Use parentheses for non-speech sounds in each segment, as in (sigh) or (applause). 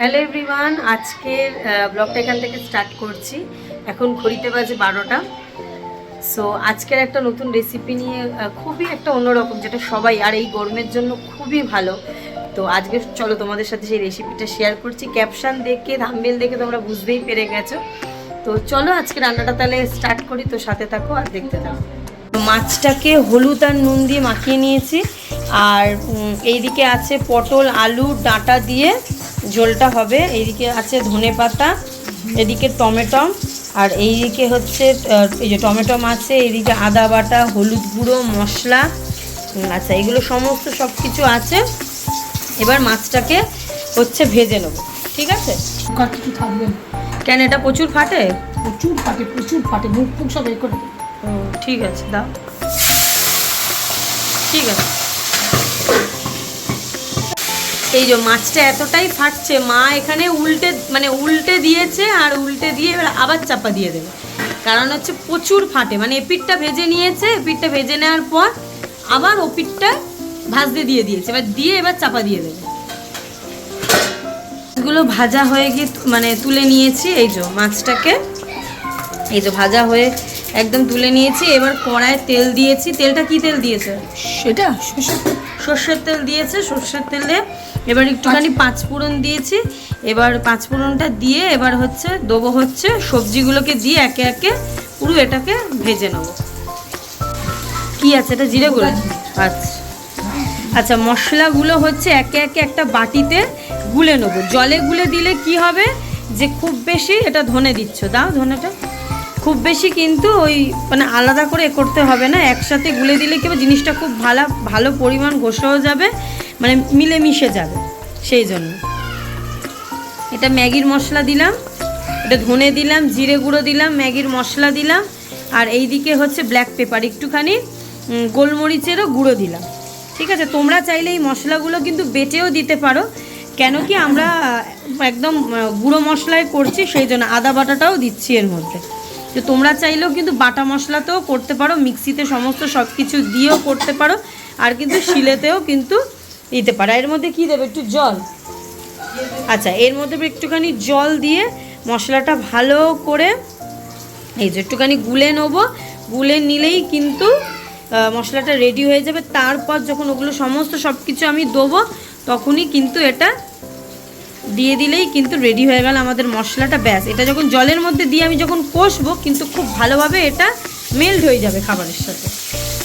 Hello everyone, আজকের ব্লগটা এখান থেকে স্টার্ট করছি। এখন ঘড়িতে বাজে বারোটা। সো আজকের একটা নতুন রেসিপি নিয়ে খুবই একটা অন্যরকম, যেটা সবাই, আর এই গরমের জন্য খুবই ভালো। তো আজকে চলো তোমাদের সাথে সেই রেসিপিটা শেয়ার করছি। ক্যাপশান দেখে থাম্বেল দেখে তোমরা বুঝতেই পেরে গেছো। তো চলো আজকে রান্নাটা তাহলে স্টার্ট করি। তো সাথে থাকো আর দেখতে থাকো। মাছটাকে হলুদ আর নুন দিয়ে মাখিয়ে নিয়েছি। আর এইদিকে আছে পটল, আলু, ডাঁটা দিয়ে ঝোলটা হবে। এইদিকে আছে ধনে পাতা এদিকে টমেটো আর এইদিকে হচ্ছে এই যে টমেটো আছে এইদিকে আদা বাটা হলুদ গুঁড়ো মশলা আচ্ছা এগুলো সমস্ত সব কিছু আছে। এবার মাছটাকে হচ্ছে ভেজে নেব ঠিক আছে? কিছু থাকবে? কেন এটা প্রচুর ফাটে? প্রচুর ফাটে প্রচুর ফাটে মুখ ফুক সব এ করে ঠিক আছে দাও। ঠিক আছে। এই যে মাছটা এতটাই ফাটছে, মা এখানে উল্টে মানে উল্টে দিয়েছে আর উল্টে দিয়ে এবার আবার চাপা দিয়ে দেবে। কারণ হচ্ছে প্রচুর ফাটে মানে এপিটটা ভেজে নিয়েছে, এপিটটা ভেজে নেওয়ার পর আবার ওপিটটা ভাজতে দিয়ে দিয়েছে, এবার দিয়ে এবার চাপা দিয়ে দেবে। মাছগুলো ভাজা হয়ে গিয়ে মানে তুলে নিয়েছি, এই যে মাছটাকে। এই যে ভাজা হয়ে একদম তুলে নিয়েছি, এবার কড়ায় তেল দিয়েছি। তেলটা কি তেল দিয়েছে? সেটা সর্ষের তেল দিয়েছে সর্ষের তেলে এবার একটুখানি পাঁচ ফোড়ন দিয়েছি। এবার পাঁচ ফোড়নটা দিয়ে এবার হচ্ছে দেবো হচ্ছে সবজিগুলোকে দিয়ে একে একে পুরো এটাকে ভেজে নেব। কি আছে? এটা জিরে গুঁড়ো? আচ্ছা। আচ্ছা মশলাগুলো হচ্ছে একে একে একটা বাটিতে গুলে নেব। জলে গুলে দিলে কি হবে? যে খুব বেশি এটা ধনে দিচ্ছ। দাও ধনেটা। খুব বেশি কিন্তু ওই মানে আলাদা করে করতে হবে না। একসাথে গুলে দিলে কি জিনিসটা খুব ভালো ভালো পরিমাণ ঘষেও যাবে মানে মিলে মিশে যাবে, সেই জন্য। এটা ম্যাগির মশলা দিলাম, এটা ধনে দিলাম, জিরে গুঁড়ো দিলাম, ম্যাগির মশলা দিলাম, আর এই দিকে হচ্ছে ব্ল্যাক পেপার একটুখানি গোলমরিচেরও গুঁড়ো দিলাম। ঠিক আছে? তোমরা চাইলে এই মশলাগুলো কিন্তু বেটেও দিতে পারো। কেন কি আমরা, একদম গুঁড়ো মশলায় করছি, সেই জন্য আদা বাটাটাও দিচ্ছি এর মধ্যে। তো তোমরা চাইলেও কিন্তু বাটা মশলাতেও করতে পারো, মিক্সিতে সমস্ত সব কিছু দিয়েও করতে পারো, আর কিন্তু শিলেতেও কিন্তু দিতে পারো। এর মধ্যে কি দেবে একটু জল? আচ্ছা এর মধ্যে একটুখানি জল দিয়ে মশলাটা ভালো করে এই যে একটুখানি গুলে নেব। গুলে নিলেই কিন্তু মশলাটা রেডি হয়ে যাবে। তারপর যখন ওগুলো সমস্ত সব কিছু আমি দেবো, তখনই কিন্তু এটা দিয়ে দিলেই কিন্তু রেডি হয়ে গেল আমাদের মশলাটা, ব্যাস। এটা যখন জলের মধ্যে দিয়ে আমি যখন কষবো, কিন্তু খুব ভালোভাবে এটা মেল্ট হয়ে যাবে খাবারের সাথে।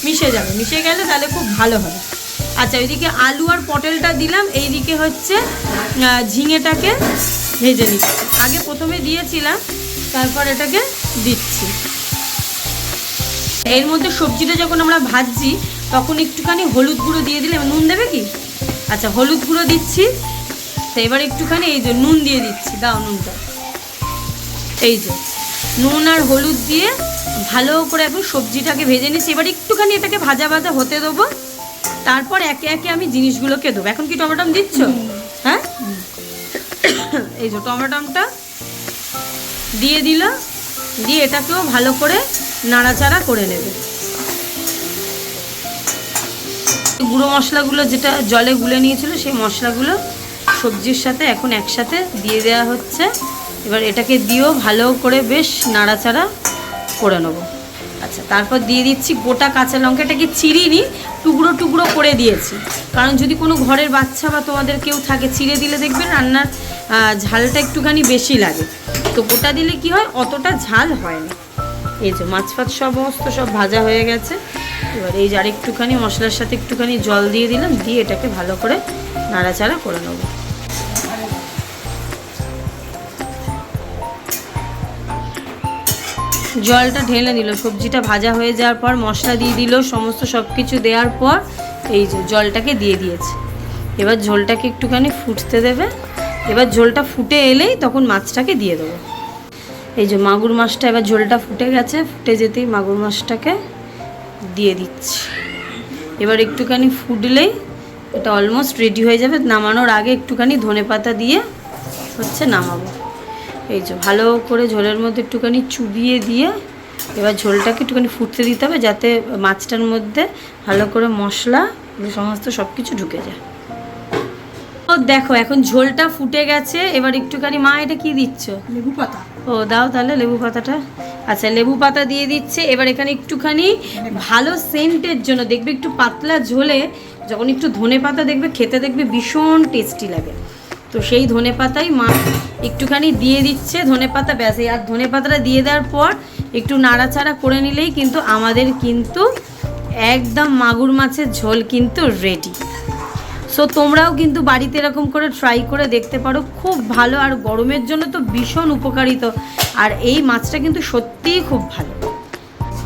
মিশে যাবে। মিশে গেলে তাহলে খুব ভালো হবে। আচ্ছা ওইদিকে আলু আর পটলটা দিলাম। এইদিকে হচ্ছে ঝিঙেটাকে ভেজে নিচ্ছি। আগে প্রথমে দিয়েছিলাম, তারপর এটাকে দিচ্ছি। এর মধ্যে সবজিটা যখন আমরা ভাজছি, তখন একটুখানি হলুদ গুঁড়ো দিয়ে দিলে, নুন দেবে কি? আচ্ছা হলুদ গুঁড়ো দিচ্ছি। তো এবার একটুখানি এই যে নুন দিয়ে দিচ্ছি। দাও নুনটা। এই যে নুন আর হলুদ দিয়ে ভালো করে এখন সবজিটাকে ভেজে নিচ্ছি। এবার একটুখানি এটাকে ভাজা ভাজা হতে দেবো। তারপর একে একে আমি জিনিসগুলোকে দেবো। এখন কি টমেটম দিচ্ছ? হ্যাঁ? এই যে টমেটমটা দিয়ে দিল। দিয়ে এটাকেও ভালো করে নাড়াচাড়া করে নেবে। গুঁড়ো মশলাগুলো যেটা জলে গুলে নিয়েছিল সেই মশলাগুলো সবজির সাথে এখন একসাথে দিয়ে দেওয়া হচ্ছে। এবার এটাকে দিয়েও ভালো করে বেশ নাড়াচাড়া করে নেব। আচ্ছা তারপর দিয়ে দিচ্ছি গোটা কাঁচা লঙ্কা এটাকে চিরিনি? টুকরো টুকরো করে দিয়েছি। কারণ যদি কোনো ঘরের বাচ্চা বা তোমাদের কেউ থাকে, চিড়ে দিলে দেখবেন রান্নার ঝালটা একটুখানি বেশি লাগে। তো গোটা দিলে কি হয়? অতটা ঝাল হয় না। এই যে মাছ ফাছ সমস্ত সব ভাজা হয়ে গেছে। এবার এই যে আর একটুখানি মশলার সাথে একটুখানি জল দিয়ে দিলাম, দিয়ে এটাকে ভালো করে নাড়াচাড়া করে নেব। জলটা ঢেলে দিল, সবজিটা ভাজা হয়ে যাওয়ার পর মশলা দিয়ে দিল, সমস্ত সব কিছু দেওয়ার পর এই যে জলটাকে দিয়ে দিয়েছে। এবার ঝোলটাকে একটুখানি ফুটতে দেবে, এবার ঝোলটা ফুটে এলেই তখন মাছটাকে দিয়ে দেবো। এই যে মাগুর মাছটা এবার ঝোলটা ফুটে গেছে, ফুটে যেতেই মাগুর মাছটাকে দিয়ে দিচ্ছি। এবার একটুখানি ফুটলেই এটা অলমোস্ট রেডি হয়ে যাবে, নামানোর আগে একটুখানি ধনে পাতা দিয়ে হচ্ছে নামাবো। এই যে ভালো করে ঝোলের মধ্যে একটুখানি চুবিয়ে দিয়ে এবার ঝোলটাকে একটুখানি ফুটতে দিতে হবে যাতে মাছটার মধ্যে ভালো করে মশলা সমস্ত সব কিছু ঢুকে যায়। ও দেখো এখন ঝোলটা ফুটে গেছে এবার একটুখানি মা এটা কি দিচ্ছ? লেবু পাতা। ও দাও তাহলে লেবু পাতাটা। আচ্ছা লেবু পাতা দিয়ে দিচ্ছে এবার এখানে একটুখানি ভালো সেন্টের জন্য দেখবে একটু পাতলা ঝোলে যখন একটু ধনে পাতা দেখবে খেতে দেখবে ভীষণ টেস্টি লাগে। তো সেই ধনে পাতাই মা একটুখানি দিয়ে দিচ্ছে ধনে পাতা ব্যাস আর ধনে পাতাটা দিয়ে দেওয়ার পর একটু নাড়াচাড়া করে নিলেই কিন্তু আমাদের কিন্তু একদম মাগুর মাছের ঝোল কিন্তু রেডি সো তোমরাও কিন্তু বাড়িতে এরকম করে ট্রাই করে দেখতে পারো, খুব ভালো আর গরমের জন্য তো ভীষণ উপকারিত। আর এই মাছটা কিন্তু সত্যিই খুব ভালো।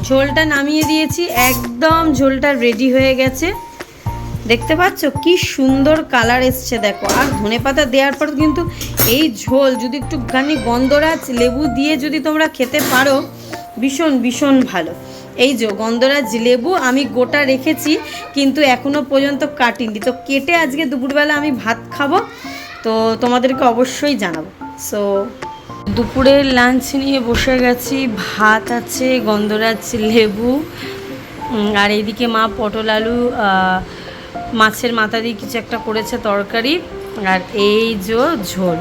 ঝোলটা নামিয়ে দিয়েছি, একদম ঝোলটা রেডি হয়ে গেছে। দেখতে পাচ্ছ? কি সুন্দর কালার এসছে, দেখো। আর ধনেপাতা দেওয়ার পর কিন্তু এই ঝোল, যদি একটুখানি গন্ধরাজ লেবু দিয়ে যদি তোমরা খেতে পারো, ভীষণ ভীষণ ভালো। এই যে গন্ধরাজ লেবু আমি গোটা রেখেছি, কিন্তু এখনও পর্যন্ত কাটিনি। তো কেটে আজকে দুপুরবেলা আমি ভাত খাব, তো তোমাদেরকে অবশ্যই জানাব। সো দুপুরের লাঞ্চ নিয়ে বসে গেছি, ভাত আছে, গন্ধরাজ লেবু আর এইদিকে মা পটল আলু মাছের মাথা দিয়ে কিছু একটা করেছে তরকারি আর এই যে ঝোল।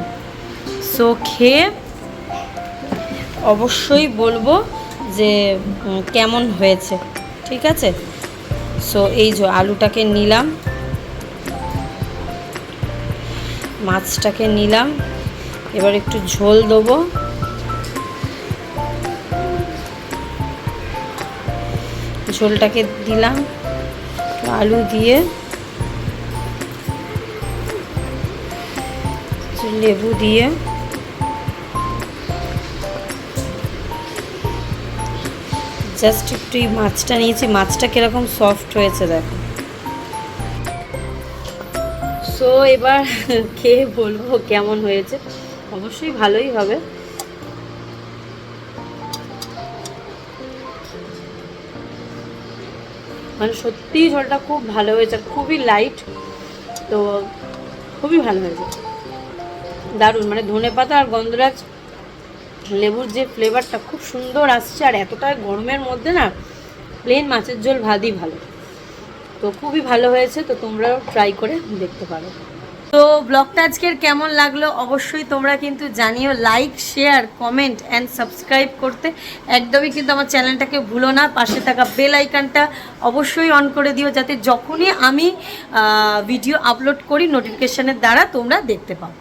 সো খেয়ে অবশ্যই বলব যে কেমন হয়েছে, ঠিক আছে? সো এই যে আলুটাকে নিলাম। মাছটাকে নিলাম। এবার একটু ঝোল দেবো। ঝোলটাকে দিলাম আলু দিয়ে। লেবু দিয়ে। জাস্ট একটু মাছটা নিয়েছি। মাছটা কীরকম সফট হয়েছে দেখো। সো এবার (laughs) খেয়ে বলব কেমন হয়েছে। অবশ্যই ভালোই হবে। মানে সত্যিই ঝোলটা খুব ভালো হয়েছে। খুবই লাইট তো খুবই ভালো হয়েছে। দারুণ মানে ধনে পাতা আর গন্ধরাজ লেবুর যে ফ্লেভারটা খুব সুন্দর আসছে, আর এতটা গরমের মধ্যে না প্লেন মাছের ঝোল ভাতই ভালো। তো খুবই ভালো হয়েছে, তো তোমরাও ট্রাই করে দেখতে পারো। তো ব্লগটা আজকের কেমন লাগল? অবশ্যই তোমরা কিন্তু জানিও like share comment and subscribe করতে একদমই কিন্তু আমার চ্যানেলটাকে ভুলো না। পাশে থাকা বেল আইকনটা অবশ্যই অন করে দিও, যাতে যখনই আমি ভিডিও আপলোড করি নোটিফিকেশানের দ্বারা তোমরা দেখতে পাও।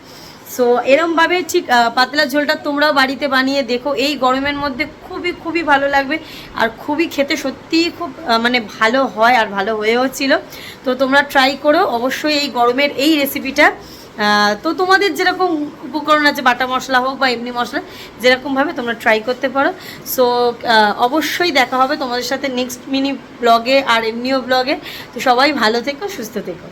সো এরমভাবে ঠিক পাতলা ঝোলটা তোমরাও বাড়িতে বানিয়ে দেখো। এই গরমের মধ্যে খুবই খুবই ভালো লাগবে। আর খুবই খেতে সত্যিই খুব মানে ভালো হয় আর ভালো হয়েও ছিল। তো তোমরা ট্রাই করো। অবশ্যই এই গরমের এই রেসিপিটা তো তোমাদের যেরকম উপকরণ আছে, বাটা মশলা হোক বা এমনি মশলা যেরকমভাবে তোমরা ট্রাই করতে পারো। সো অবশ্যই দেখা হবে তোমাদের সাথে নেক্সট মিনি ব্লগে আর এমনিও ব্লগে তো সবাই ভালো থেকো, সুস্থ থেকো।